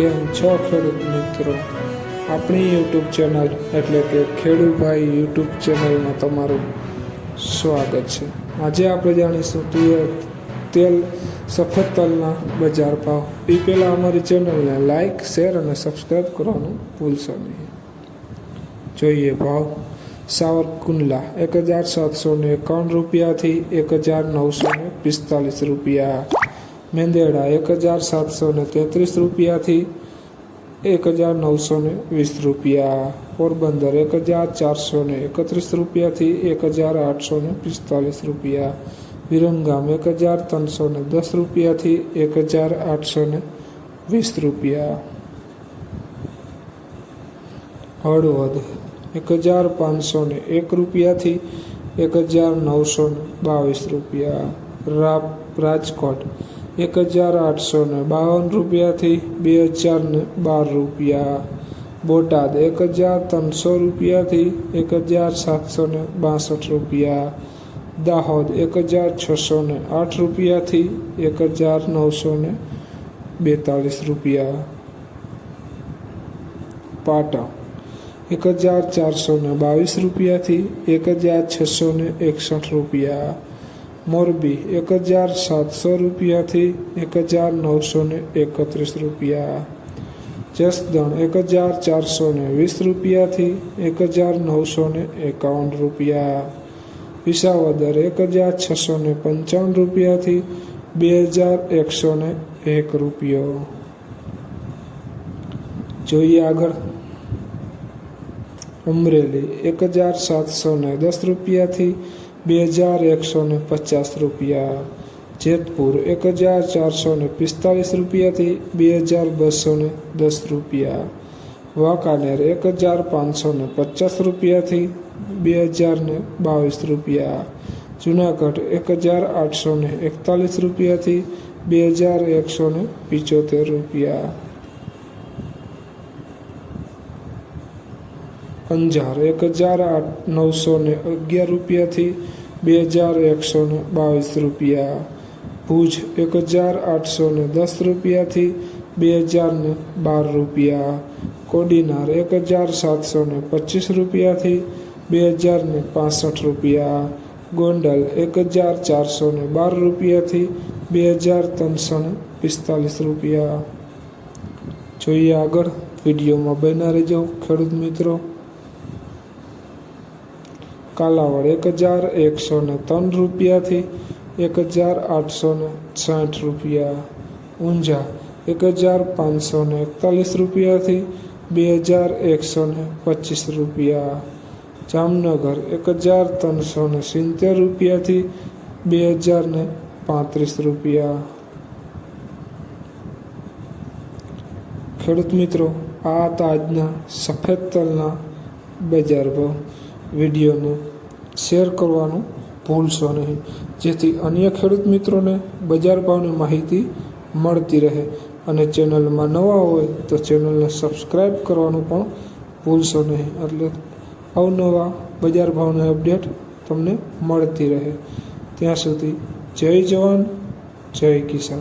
કેમ છો ખેડૂત મિત્રો. આપણી યુટ્યુબ ચેનલ એટલે કે ખેડૂભાઈ યુટ્યુબ ચેનલમાં તમારું સ્વાગત છે. આજે આપણે જાણીશું તુવેર તેલ સફેદ તલના બજાર ભાવ. એ પહેલાં અમારી ચેનલને લાઇક શેર અને સબસ્ક્રાઈબ કરવાનું ભૂલશો નહીં. જોઈએ ભાવ. સાવરકુંડલા એક હજાર સાતસો ને એકાવન રૂપિયાથી એક હજાર નવસો ને પિસ્તાલીસ રૂપિયા. મેંદેડા એક હજાર સાતસો ને તેત્રીસ રૂપિયાથી એક હજાર નવસો ને વીસ રૂપિયા. પોરબંદર એક હજાર ચારસો ને એકત્રીસ રૂપિયાથી એક હજાર આઠસો ને પિસ્તાલીસ રૂપિયા. વિરમગામ એક હજાર ત્રણસો ને દસ રૂપિયાથી એક હજાર આઠસો ને વીસ રૂપિયા. હળવદ એક હજાર પાંચસો ને એક રૂપિયાથી એક હજાર નવસો ને બાવીસ રૂપિયા. રાપ રાજકોટ એક હજાર આઠસો ને બાવન રૂપિયાથી બે હજાર ને બાર રૂપિયા. બોટાદ એક હજાર ત્રણસો રૂપિયાથી એક હજાર સાતસો ને બાસઠ રૂપિયા. દાહોદ એક હજાર છસો ને આઠ રૂપિયાથી એક હજાર નવસો ને બેતાલીસ રૂપિયા. પાટણ એક હજાર ચારસો ને બાવીસ રૂપિયાથી એક હજાર છસો ને એકસઠ રૂપિયા. મોરબી એક હજાર સાતસો રૂપિયાથી એક હજાર નવસો એકત્રીસ રૂપિયા. જસદણ એક હજાર ચારસો વીસ રૂપિયાથી એક હજાર નવસો એકાવન રૂપિયા. વિસાવદર એક હજાર છસો પંચાવન રૂપિયાથી બે હજાર એકસો એક રૂપિયો. જોઈએ આગળ. અમરેલી એક હજાર સાતસો દસ રૂપિયાથી બે હજાર એકસો ને પચાસ રૂપિયા. જેતપુર એક હજાર ચારસો ને પિસ્તાલીસ રૂપિયાથી બે હજાર બસો ને દસ રૂપિયા. વાંકાનેર એક હજાર પાંચસો ને પચાસ રૂપિયાથી બે હજાર ને બાવીસ રૂપિયા. જુનાગઢ એક હજાર આઠસો ને એકતાલીસ રૂપિયાથી બે હજાર એકસો ને પિચોતેર રૂપિયા. અંજાર એક હજાર આઠ નવસો ને અગિયાર રૂપિયાથી બે હજાર એકસો ને બાવીસ રૂપિયા. ભુજ એક હજાર આઠસો ને દસ રૂપિયાથી બે હજાર ને બાર રૂપિયા. કોડીનાર એક હજાર સાતસો ને પચીસ રૂપિયાથી બે હજાર ને પાસઠ રૂપિયા. ગોંડલ એક હજાર ચારસો ને બાર રૂપિયાથી બે હજાર ત્રણસો ને પિસ્તાલીસ રૂપિયા. જોઈએ આગળ, વિડીયોમાં બન્યા રહેજો. ખેડૂત મિત્રો કાલાવડ એક હજાર એકસો ને ત્રણ રૂપિયાથી એક હજાર આઠસો ને સાઠ રૂપિયા. ઊંઝા એક હજાર પાંચસો ને એકતાલીસ રૂપિયાથી બે હજાર એકસો ને પચીસ રૂપિયા. જામનગર એક હજાર ત્રણસો ને સિત્તેર રૂપિયાથી બે હજાર ને પાંત્રીસ રૂપિયા. ખેડૂત મિત્રો, આ હતા આજના સફેદ તલના બજાર ભાવ. વિડીયોને શેર કરવાનું ભૂલશો નહીં. જેથી અન્ય ખેડૂત મિત્રોને બજાર ભાવની માહિતી મળતી રહે. અને ચેનલમાં નવા હોય તો ચેનલને સબસ્ક્રાઈબ કરવાનું પણ ભૂલશો નહીં. એટલે અવનવા બજાર ભાવની અપડેટ તમને મળતી રહે. ત્યાં સુધી જય જવાન, જય કિસાન.